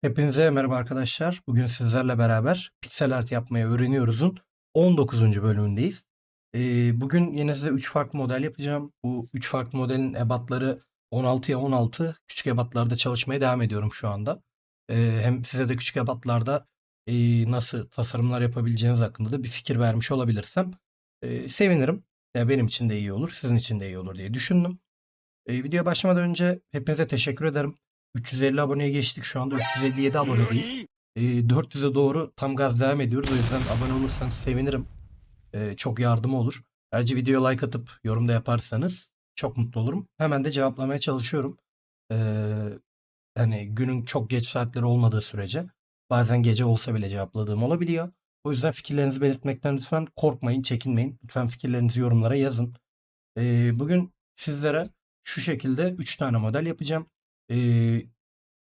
Hepinize merhaba arkadaşlar. Bugün sizlerle beraber piksel art yapmayı öğreniyoruz'un 19. bölümündeyiz. Ee, bugün yine size 3 farklı model yapacağım. Bu 3 farklı modelin ebatları 16'ya 16. Küçük ebatlarda çalışmaya devam ediyorum şu anda. Ee, hem size de küçük ebatlarda e, nasıl tasarımlar yapabileceğiniz hakkında da bir fikir vermiş olabilirsem e, sevinirim. Ya benim için de iyi olur, sizin için de iyi olur diye düşündüm. E, videoya başlamadan önce hepinize teşekkür ederim. 350 aboneye geçtik şu anda 357 abonedeyiz. E, 400'e doğru tam gaz devam ediyoruz. O yüzden abone olursanız sevinirim. E, çok yardım olur. Ayrıca videoya like atıp yorum da yaparsanız çok mutlu olurum. Hemen de cevaplamaya çalışıyorum. E, hani günün çok geç saatleri olmadığı sürece bazen gece olsa bile cevapladığım olabiliyor. O yüzden fikirlerinizi belirtmekten lütfen korkmayın, çekinmeyin. Lütfen fikirlerinizi yorumlara yazın. E, bugün sizlere şu şekilde 3 tane model yapacağım. Ee,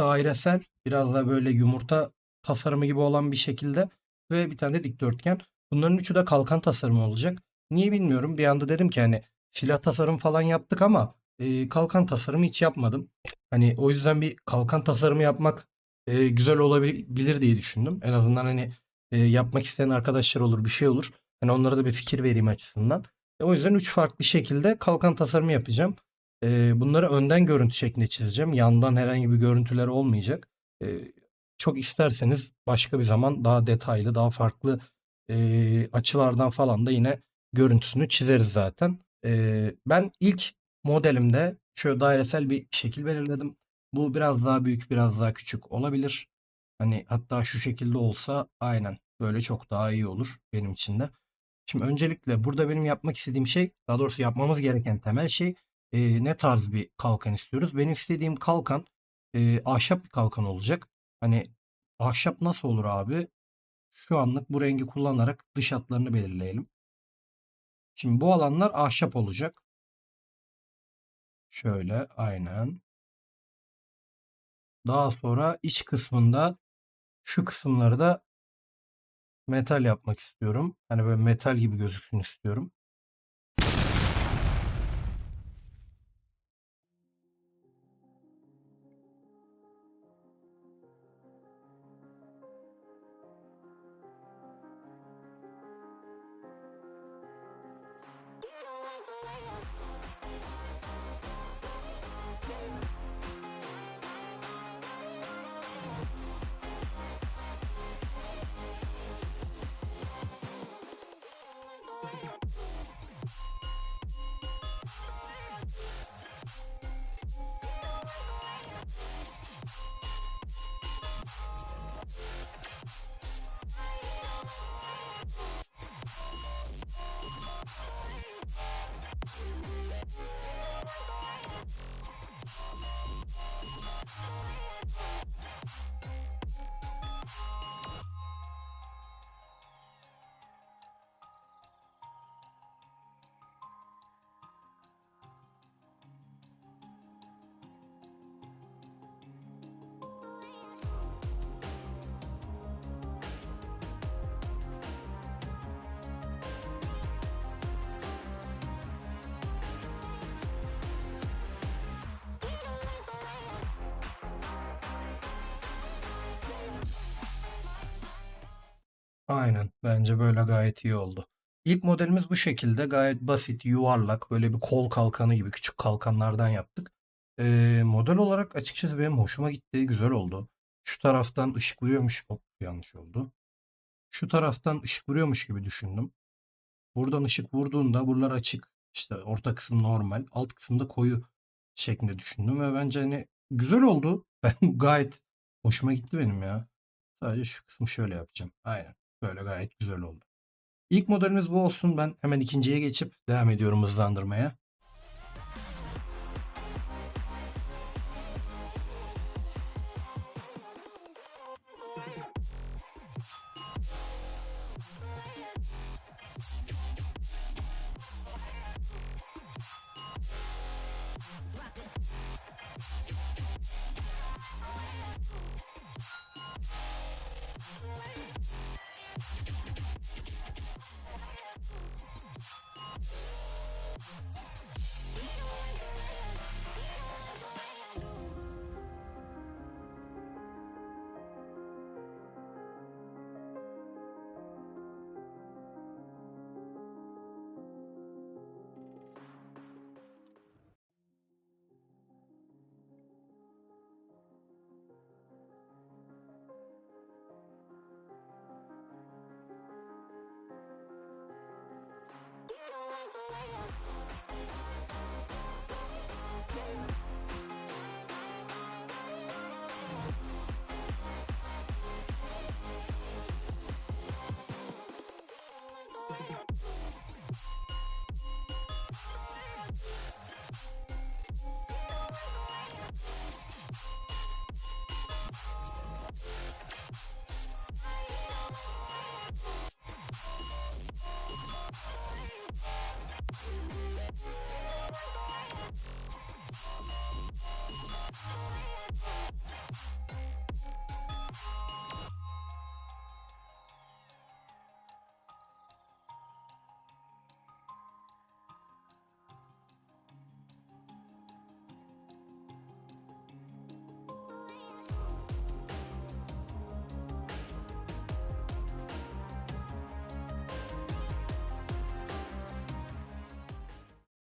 dairesel biraz da böyle yumurta tasarımı gibi olan bir şekilde ve bir tane de dikdörtgen. Bunların üçü de kalkan tasarımı olacak. Niye bilmiyorum. Bir anda dedim ki hani silah tasarım falan yaptık ama e, kalkan tasarımı hiç yapmadım. Hani o yüzden bir kalkan tasarımı yapmak e, güzel olabilir diye düşündüm. En azından hani e, yapmak isteyen arkadaşlar olur, bir şey olur. Hani onlara da bir fikir vereyim açısından. E, o yüzden üç farklı şekilde kalkan tasarımı yapacağım. Eee, bunları önden görüntü şeklinde çizeceğim. Yandan herhangi bir görüntüler olmayacak. Eee, çok isterseniz başka bir zaman daha detaylı, daha farklı eee, açılardan falan da yine görüntüsünü çizeriz zaten. Eee, ben ilk modelimde şöyle dairesel bir şekil belirledim. Bu biraz daha büyük, biraz daha küçük olabilir. Hani hatta şu şekilde olsa aynen böyle çok daha iyi olur benim için de. Şimdi öncelikle burada benim yapmak istediğim şey, daha doğrusu yapmamız gereken temel şey Eee, ne tarz bir kalkan istiyoruz? Benim istediğim kalkan eee, ahşap bir kalkan olacak. Hani ahşap nasıl olur abi? Şu anlık bu rengi kullanarak dış hatlarını belirleyelim. Şimdi bu alanlar ahşap olacak. Şöyle aynen. Daha sonra iç kısmında şu kısımları da metal yapmak istiyorum. Hani böyle metal gibi gözüksün istiyorum. Aynen. Bence böyle gayet iyi oldu. İlk modelimiz bu şekilde. Gayet basit, yuvarlak, böyle bir kol kalkanı gibi küçük kalkanlardan yaptık. Ee, model olarak açıkçası benim hoşuma gitti. Güzel oldu. Şu taraftan ışık vuruyormuş. Hop, yanlış oldu. Şu taraftan ışık vuruyormuş gibi düşündüm. Buradan ışık vurduğunda buralar açık. İşte orta kısım normal. Alt kısımda koyu şeklinde düşündüm ve bence hani güzel oldu. Ben gayet hoşuma gitti benim ya. Sadece şu kısmı şöyle yapacağım. Aynen. Böyle gayet güzel oldu. İlk modelimiz bu olsun. Ben hemen ikinciye geçip devam ediyorum hızlandırmaya.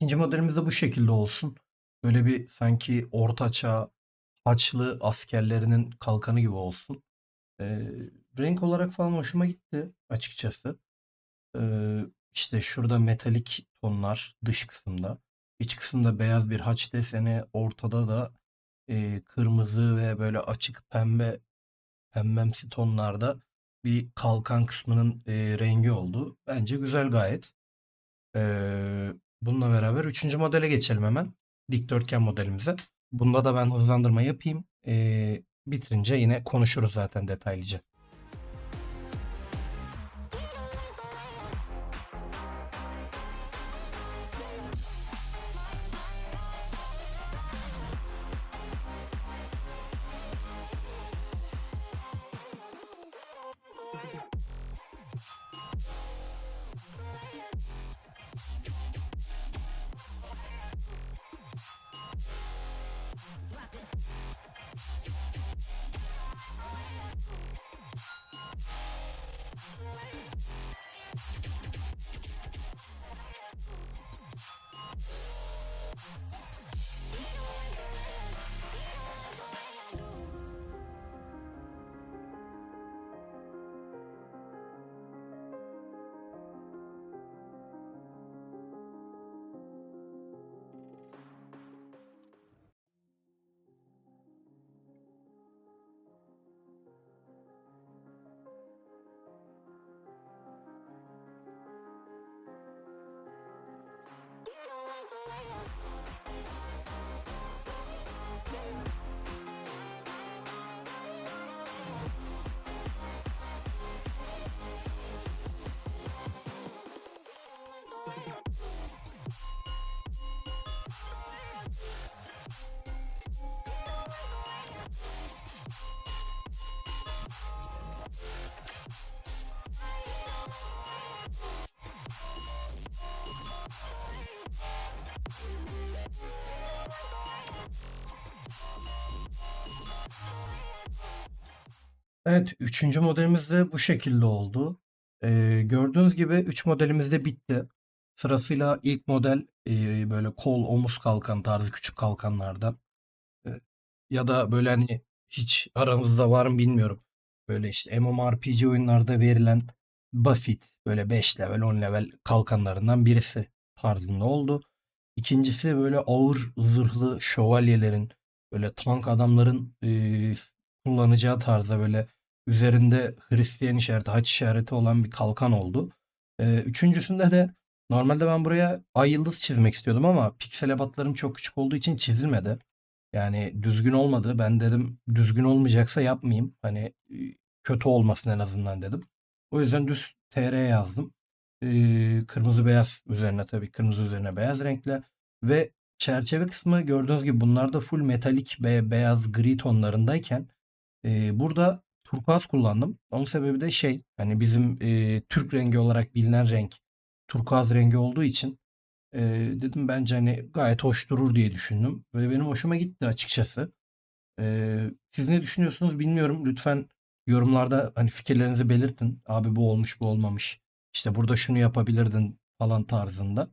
İkinci modelimiz de bu şekilde olsun. Böyle bir sanki ortaçağ Haçlı askerlerinin kalkanı gibi olsun. Ee, renk olarak falan hoşuma gitti açıkçası. Ee, işte şurada metalik tonlar dış kısımda. İç kısımda beyaz bir haç deseni. Ortada da e, kırmızı ve böyle açık pembe pembemsi tonlarda bir kalkan kısmının e, rengi oldu. Bence güzel gayet. Ee, bununla beraber üçüncü modele geçelim hemen. Dikdörtgen modelimize. Bunda da ben hızlandırma yapayım. Ee, bitirince yine konuşuruz zaten detaylıca. Evet, üçüncü modelimiz de bu şekilde oldu. Ee, gördüğünüz gibi 3 modelimiz de bitti. Sırasıyla ilk model e, böyle kol omuz kalkan tarzı küçük kalkanlardan. E, ya da böyle hani hiç aranızda var mı bilmiyorum. Böyle işte MMORPG oyunlarda verilen basit böyle 5 level 10 level kalkanlarından birisi tarzında oldu. İkincisi böyle ağır zırhlı şövalyelerin böyle tank adamların e, kullanacağı tarzda böyle üzerinde Hristiyan işareti, haç işareti olan bir kalkan oldu. E, üçüncüsünde de normalde ben buraya ay yıldız çizmek istiyordum ama piksel ebatlarım çok küçük olduğu için çizilmedi. Yani düzgün olmadı. Ben dedim düzgün olmayacaksa yapmayayım. Hani e, kötü olmasın en azından dedim. O yüzden düz TR yazdım. Ee, kırmızı beyaz üzerine tabii kırmızı üzerine beyaz renkle ve çerçeve kısmı gördüğünüz gibi bunlar da full metalik ve beyaz gri tonlarındayken e, burada turkuaz kullandım. Onun sebebi de şey hani bizim e, Türk rengi olarak bilinen renk turkuaz rengi olduğu için e, dedim bence hani gayet hoş durur diye düşündüm ve benim hoşuma gitti açıkçası. E, siz ne düşünüyorsunuz bilmiyorum. Lütfen yorumlarda hani fikirlerinizi belirtin. Abi bu olmuş bu olmamış. İşte burada şunu yapabilirdin falan tarzında.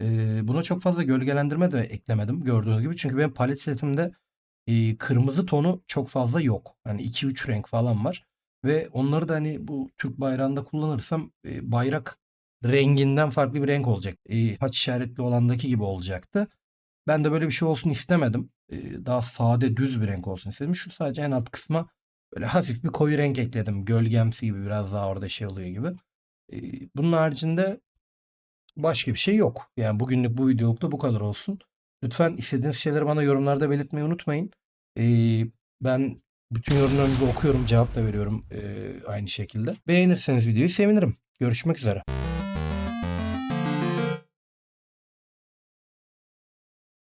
Ee, buna çok fazla gölgelendirme de eklemedim gördüğünüz gibi. Çünkü benim palet setimde e, kırmızı tonu çok fazla yok. Hani 2-3 renk falan var. Ve onları da hani bu Türk bayrağında kullanırsam e, bayrak renginden farklı bir renk olacak. E, haç işaretli olandaki gibi olacaktı. Ben de böyle bir şey olsun istemedim. E, daha sade düz bir renk olsun istedim. Şu sadece en alt kısma böyle hafif bir koyu renk ekledim. Gölgemsi gibi biraz daha orada şey oluyor gibi. E, bunun haricinde Başka bir şey yok. Yani bugünlük bu videolukta bu kadar olsun. Lütfen istediğiniz şeyleri bana yorumlarda belirtmeyi unutmayın. Ee, ben bütün yorumlarınızı okuyorum, cevap da veriyorum ee, aynı şekilde. Beğenirseniz videoyu sevinirim. Görüşmek üzere.